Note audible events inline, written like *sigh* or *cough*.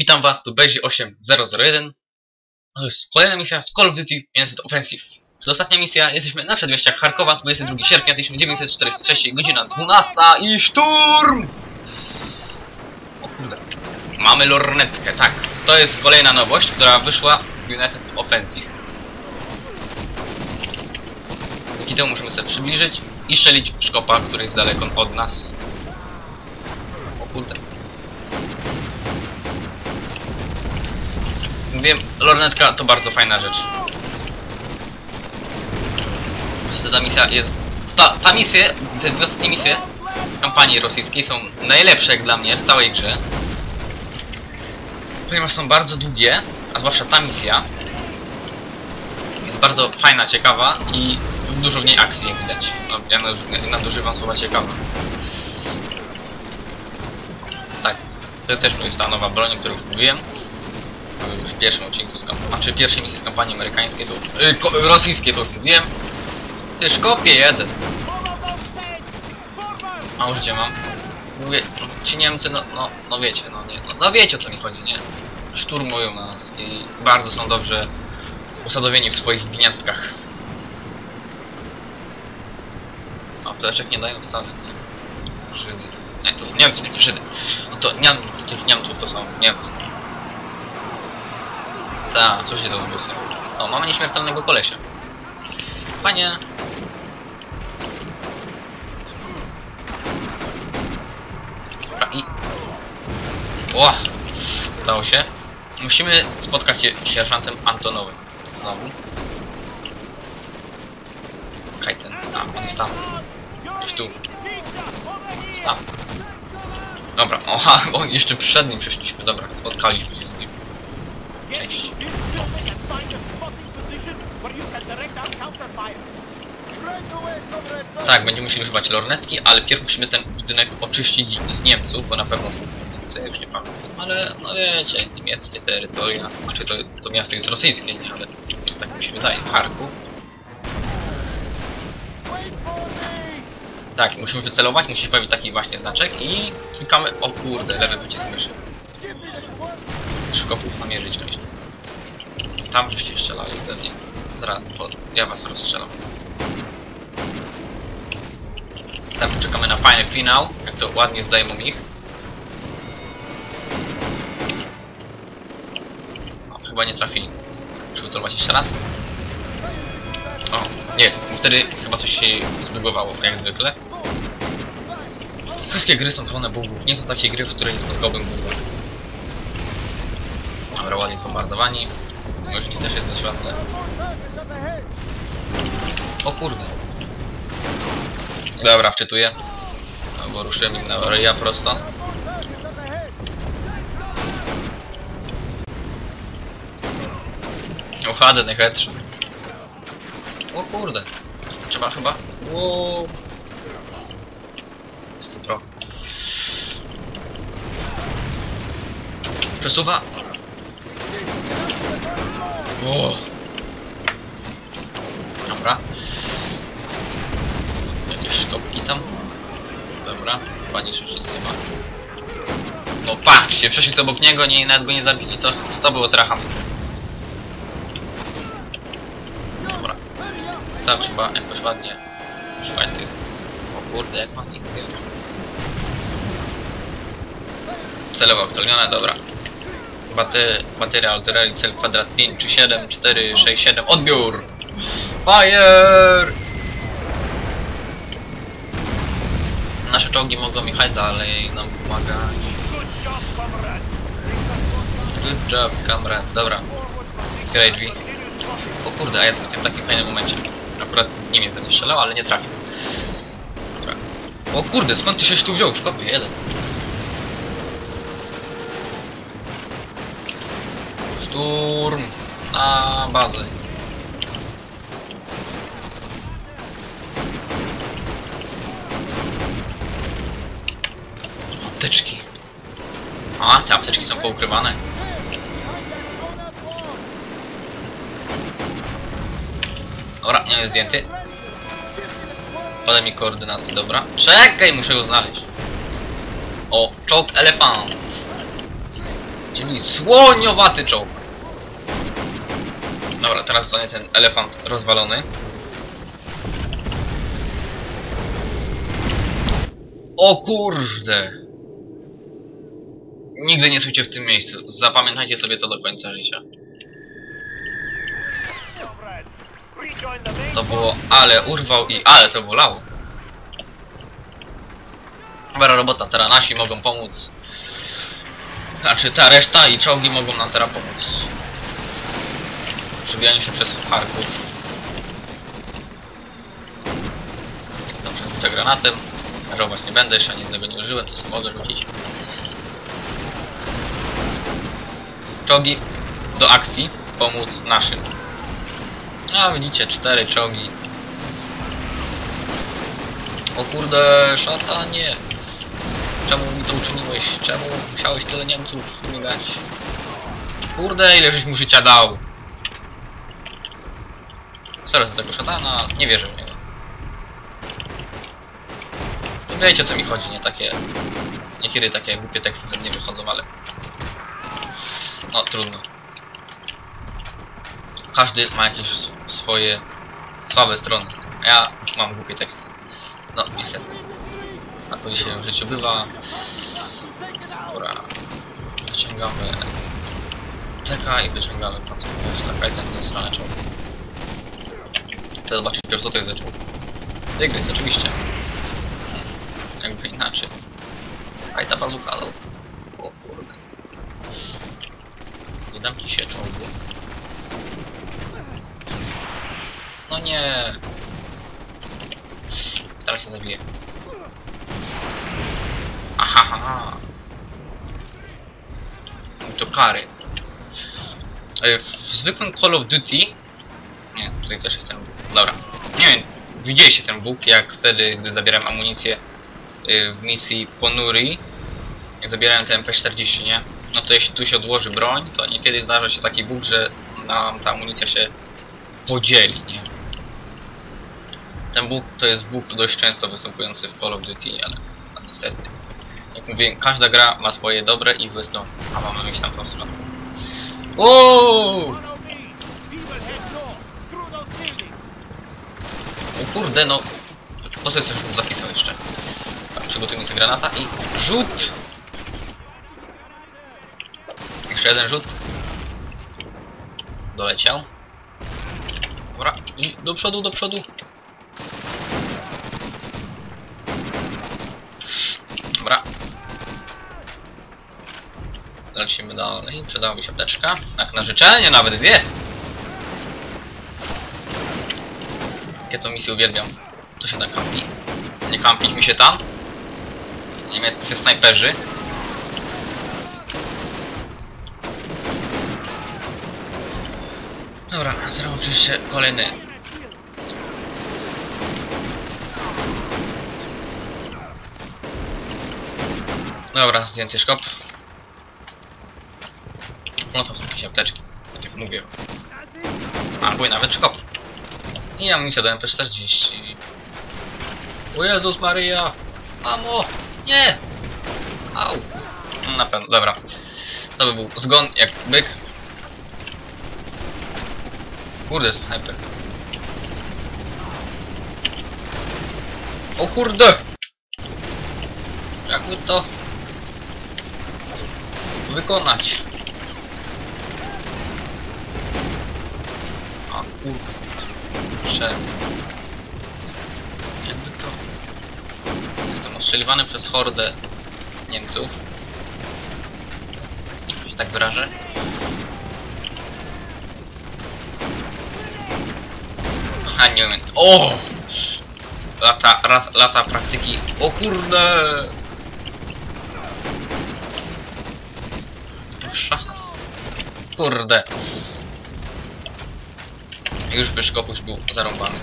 Witam was, tu Bezi8001. To jest kolejna misja z Call of Duty United Offensive. To jest ostatnia misja, jesteśmy na przedmieściach Charkowa, 22 sierpnia 1943, godzina 12 i szturm! O kurde. Mamy lornetkę, tak. To jest kolejna nowość, która wyszła w United Offensive. Dzięki temu możemy sobie przybliżyć i strzelić w szkopa, który jest daleko od nas. O kurde. Wiem, lornetka to bardzo fajna rzecz. Ta misja jest... Ta, ta misja, te dwie ostatnie misje kampanii rosyjskiej są najlepsze jak dla mnie w całej grze. Ponieważ są bardzo długie, a zwłaszcza ta misja jest bardzo fajna, ciekawa i dużo w niej akcji jak widać. No, ja naduż- nadużywam słowa ciekawa. Tak, to też jest ta nowa broń, o której już mówiłem w pierwszym odcinku z kampanii, znaczy pierwszej misji z kampanii amerykańskiej, to yy, rosyjskiej to już mówiłem. Ty szkopie jeden. A już gdzie mam? Mówię, ci Niemcy, no, no, no wiecie, no, nie, no, no wiecie o co mi chodzi, nie? Szturmują nas i bardzo są dobrze usadowieni w swoich gniazdkach. A apteczek nie dają wcale, nie? Żydy. Nie, to są Niemcy, nie Żydy. No to Niam, z tych Niemców to są Niemcy. Tak, co się to zgłosy? O, mamy nieśmiertelnego kolesia. Panie. Dobra, i... Ła! Udało się. Musimy spotkać się z sierżantem Antonowym. Znowu. Kajten. A, on jest tam. Gdzieś tu. Jest tam. Dobra, oha, *laughs* o, jeszcze przed nim przeszliśmy. Dobra, spotkaliśmy się z nim. Cześć. Tak, będziemy musieli używać lornetki, ale pierw musimy ten budynek oczyścić z Niemców, bo na pewno są Niemcy, już nie pamiętam. Ale, no wiecie, niemieckie terytoria, znaczy to, to miasto jest rosyjskie, nie, ale tak mi się wydaje, Charków. Tak, musimy wycelować, musi się pojawić taki właśnie znaczek i klikamy, o kurde, lewy przycisk myszy. Szkopów namierzyć gdzieś. Tam żeście strzelali ze mnie. Zaraz, bo ja was rozstrzelam. Tak, czekamy na fajny finał, jak to ładnie zdejmą ich. O, chyba nie trafili. Muszę wycelować jeszcze raz. O, jest. Wtedy chyba coś się zbygowało, jak zwykle. Wszystkie gry są pełne bugów. Nie są takie gry, w których nie spotkałbym bugów. Dobra, ładnie zbombardowani. Gości też jest ładne. O kurde. Dobra, wczytuję. No, bo ruszyłem na ryja prosto. Uchadę, nie headshot. O kurde. Trzeba chyba... Wow. Jest tu pro. Przesuwa. O. Dobra. Jakieś szkopki tam. Dobra, nic już nic nie ma. No patrzcie, przeszli obok niego, nie, nawet go nie zabili, to, to było trachamstwo. Dobra. Tam trzeba jakoś ładnie szukać tych... O kurde, jak mam ich? Celowo akcjonione, dobra. Bateria, bateria artylerii, cel kwadrat 5 czy 7, 4, 6, 7, odbiór! Fire! Nasze czołgi mogą jechać dalej, nam pomagać. Good job, kamrat. Dobra. Otwieraj drzwi. O kurde, a ja to w takim fajnym momencie. Akurat nie wiem, będę strzelał, ale nie trafił. Dobra. O kurde, skąd ty się tu wziął? Szkopie, jeden. Szturm na bazę. Apteczki. A, te apteczki są poukrywane. Dobra, nie jest zdjęty. Podaj mi koordynaty, dobra. Czekaj, muszę go znaleźć. O, czołg elefant. Czyli słoniowaty czołg. Dobra, teraz zostanie ten elefant rozwalony. O kurde! Nigdy nie stójcie w tym miejscu. Zapamiętajcie sobie to do końca życia. To było ale urwał i ale to bolało. Dobra robota, teraz nasi mogą pomóc. Znaczy ta reszta i czołgi mogą nam teraz pomóc. Przebijanie się przez Charków. Dobrze, rzucę granatem. Robić nie będę, jeszcze ani jednego nie użyłem, to sobie mogę rzucić. Czołgi do akcji, pomóc naszym. A widzicie, cztery czołgi. O kurde, szatanie! Czemu mi to uczyniłeś? Czemu musiałeś tyle Niemców śmigać? Kurde, ile żeś mu życia dał? Sorry za tego szatana, nie wierzę w niego. Wiecie o co mi chodzi, nie takie... Niekiedy takie głupie teksty ze mnie wychodzą, ale... No, trudno. Każdy ma jakieś swoje słabe strony. Ja mam głupie teksty. No, niestety. A to się w życiu bywa. Dobra. Wyciągamy czeka i wyciągamy pracowników. Taka i ten stronę czołg. Chcę zobaczyć pierwszy co to jest za czołg. Tygrys, oczywiście. Jakby inaczej. A i ta bazuka, ale... O kurde. Nie dam ci się czołgu. No nie. Teraz się zabiję. Aha. To kary. E, W zwykłym Call of Duty... Nie, tutaj też jest ten. Dobra. Nie wiem, widzieliście ten Bóg, jak wtedy, gdy zabierałem amunicję y, w misji Ponuri, zabierałem ten MP40, nie? No to jeśli tu się odłoży broń, to niekiedy zdarza się taki bóg, że nam ta amunicja się podzieli, nie? Ten bóg to jest bóg dość często występujący w Call of Duty, ale niestety. Jak mówię, każda gra ma swoje dobre i złe strony, a mamy iść tam tą stronę. O kurde, no. Po co coś zapisał jeszcze? Tak, przygotujmy sobie granata i rzut! Jeszcze jeden rzut. Doleciał. Dobra, i do przodu, do przodu. Dobra. Lecimy dalej. Przydałaby się apteczka. Tak, na życzenie, nawet dwie. Jakie to misje uwielbiam. To się tam kampi. Nie kampić mi się tam. Niemieccy snajperzy. Dobra, teraz oczywiście kolejny. Dobra, zdjęty szkop. No to są jakieś apteczki. Tak jak mówię. Albo i nawet szkop. I amunicja do MP40. O Jezus Maryja! Mamo! Nie! Au! No, Na pewno, dobra. To by był zgon jak byk. Kurde, snajper. O kurde! Jakby to wykonać? Prze... Jakby to... Jestem ostrzeliwany przez hordę Niemców. Że tak wyrażę. A nie wiem. O! Lata, rat, lata praktyki. O kurde! Szans. Kurde. Już by szkopuś był zarąbany.